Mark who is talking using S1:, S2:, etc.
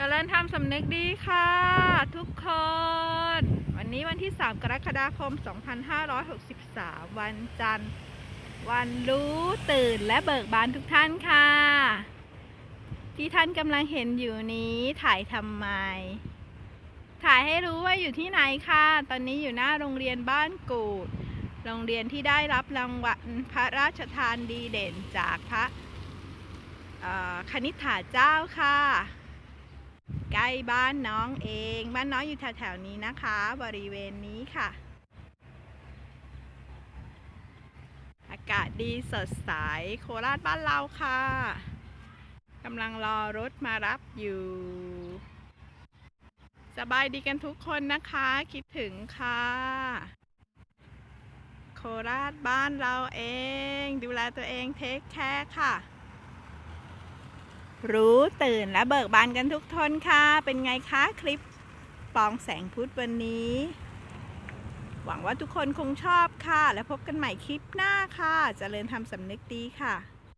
S1: เจริญธรรมสำนึกดีค่ะ ทุกคน วันนี้วันที่ 3 กรกฎาคม 2563 วันจันทร์ วันรู้ตื่นและเบิกบานทุกท่านค่ะ ที่ท่านกำลังเห็นอยู่นี้ถ่ายทำไม ถ่ายให้รู้ว่าอยู่ที่ไหนค่ะ ตอนนี้อยู่หน้าโรงเรียนบ้านกูด โรงเรียนที่ได้รับรางวัลพระราชทานดีเด่นจากพระคณิษฐาเจ้าค่ะ ใกล้บ้านน้องเอง บ้านน้องอยู่แถวๆนี้นะคะ บริเวณนี้ค่ะ อากาศดีสดใสโคราชบ้านเราค่ะกำลังรอรถมารับอยู่ สบายดีกันทุกคนนะคะ คิดถึงค่ะ โคราชบ้านเราเอง ดูแลตัวเองเทคแคร์ค่ะ รู้ตื่นและเบิกบานกันทุกทนค่ะ เป็นไงคะคลิปปองแสงพุธวันนี้ หวังว่าทุกคนคงชอบค่ะ และพบกันใหม่คลิปหน้าค่ะเจริญทำสำนึกดีค่ะ